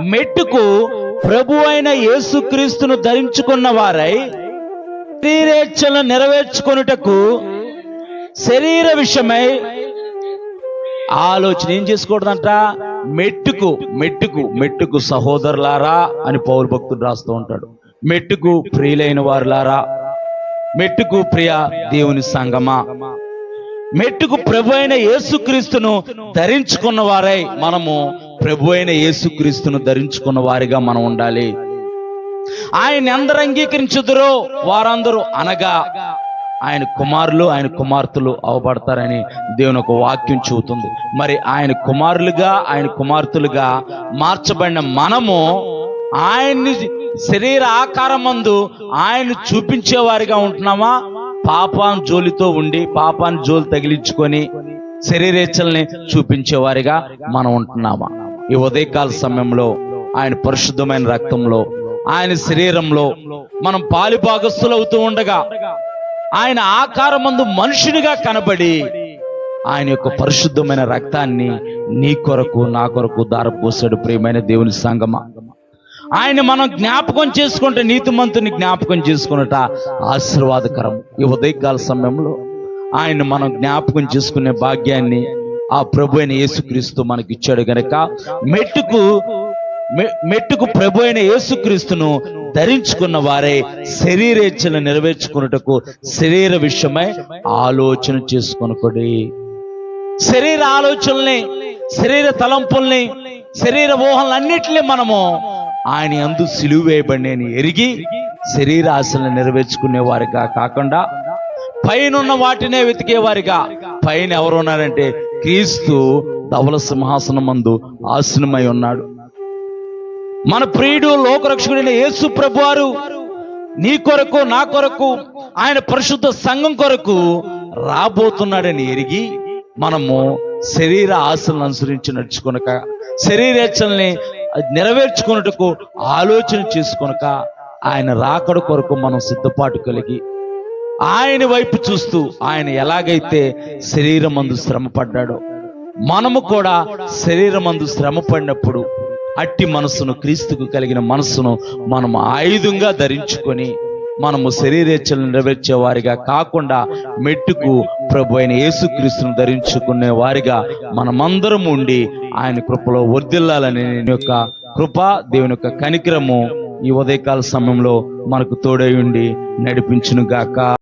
మెట్టుకు ప్రభు అయిన యేసుక్రీస్తును ధరించుకున్న వారై శరీరేచ్ఛలను నెరవేర్చుకొనుటకు శరీర విషయమై ఆలోచన ఏం చేసుకోకూడదంట? మెట్టుకు మెట్టుకు మెట్టుకు సహోదరులారా అని పౌరు భక్తుడు రాస్తూ ఉంటాడు. మెట్టుకు ప్రియులైన వారులారా మెట్టుకు ప్రియ దేవుని సంగమా? మెట్టుకు ప్రభు అయిన యేసుక్రీస్తును ధరించుకున్న వారై మనము ప్రభు అయిన యేసుక్రీస్తును ధరించుకున్న వారిగా మనం ఉండాలి. ఆయన ఎందరు అంగీకరించుదురో వారందరూ అనగా ఆయన కుమారులు ఆయన కుమార్తెలు అవబడతారని దేవుని ఒక వాక్యం చెబుతుంది. మరి ఆయన కుమారులుగా ఆయన కుమార్తెలుగా మార్చబడిన మనము ఆయన్ని శరీర ఆకారం మందు ఆయన్ని చూపించేవారిగా ఉంటున్నామా? పాపాన్ జోలితో ఉండి పాపాన్ని జోలి తగిలించుకొని శరీరేచ్ఛల్ని చూపించేవారిగా మనం ఉంటున్నామా? ఈ ఉదయకాల సమయంలో ఆయన పరిశుద్ధమైన రక్తంలో ఆయన శరీరంలో మనం పాలిభాగస్తులు అవుతూ ఉండగా ఆయన ఆకారమందు మనుషునిగా కనబడి ఆయన యొక్క పరిశుద్ధమైన రక్తాన్ని నీ కొరకు నా కొరకు దారపోసాడు ప్రియమైన దేవుని సంగమా. ఆయన మనం జ్ఞాపకం చేసుకుంటే నీతిమంతుని జ్ఞాపకం చేసుకున్నట ఆశీర్వాదకరం. ఈ ఉదయకాల సమయంలో ఆయన మనం జ్ఞాపకం చేసుకునే భాగ్యాన్ని ఆ ప్రభు అయిన యేసుక్రీస్తు మనకి ఇచ్చాడు గనక. మెట్టుకు మె- మెట్టుకు ప్రభు అయిన యేసుక్రీస్తును ధరించుకున్న వారే శరీరేచ్ఛను నెరవేర్చుకున్నటకు శరీర విషయమై ఆలోచన చేసుకొనుకోడి. శరీర ఆలోచనల్ని శరీర తలంపుల్ని శరీర ఊహలన్నిటిని మనము ఆయన అందు సిలువు వేయబడినని ఎరిగి శరీర ఆశలను నెరవేర్చుకునే వారిగా కాకుండా పైనున్న వాటినే వెతికేవారిగా. పైన ఎవరు ఉన్నారంటే క్రీస్తు ధవల సింహాసనం మందు ఆసనమై ఉన్నాడు. మన ప్రియుడు లోకరక్షకుడైన యేసు ప్రభువారు నీ కొరకు నా కొరకు ఆయన పరిశుద్ధ సంఘం కొరకు రాబోతున్నాడని ఎరిగి మనము శరీర ఆశలను అనుసరించి నడుచుకొనక శరీరేచ్ఛల్ని నెరవేర్చుకున్నట్టుకు ఆలోచన చేసుకొనక ఆయన రాకడ కొరకు మనం సిద్ధపాటు కలిగి ఆయన వైపు చూస్తూ ఆయన ఎలాగైతే శరీరం మందు శ్రమ పడ్డాడో మనము కూడా శరీరం మందు శ్రమ పడినప్పుడు అట్టి మనసును క్రీస్తుకు కలిగిన మనసును మనం ఆయుధంగా ధరించుకొని మనము శరీరేచ్ఛలను నెరవేర్చే వారిగా కాకుండా మెట్టుకు ప్రభు అయిన యేసుక్రీస్తును ధరించుకునే వారిగా మనమందరం ఉండి ఆయన కృపలో వర్దిల్లాలని నేను యొక్క కృప దేవుని యొక్క కనికరము ఈ ఉదయకాల సమయంలో మనకు తోడై ఉండి నడిపించును గాక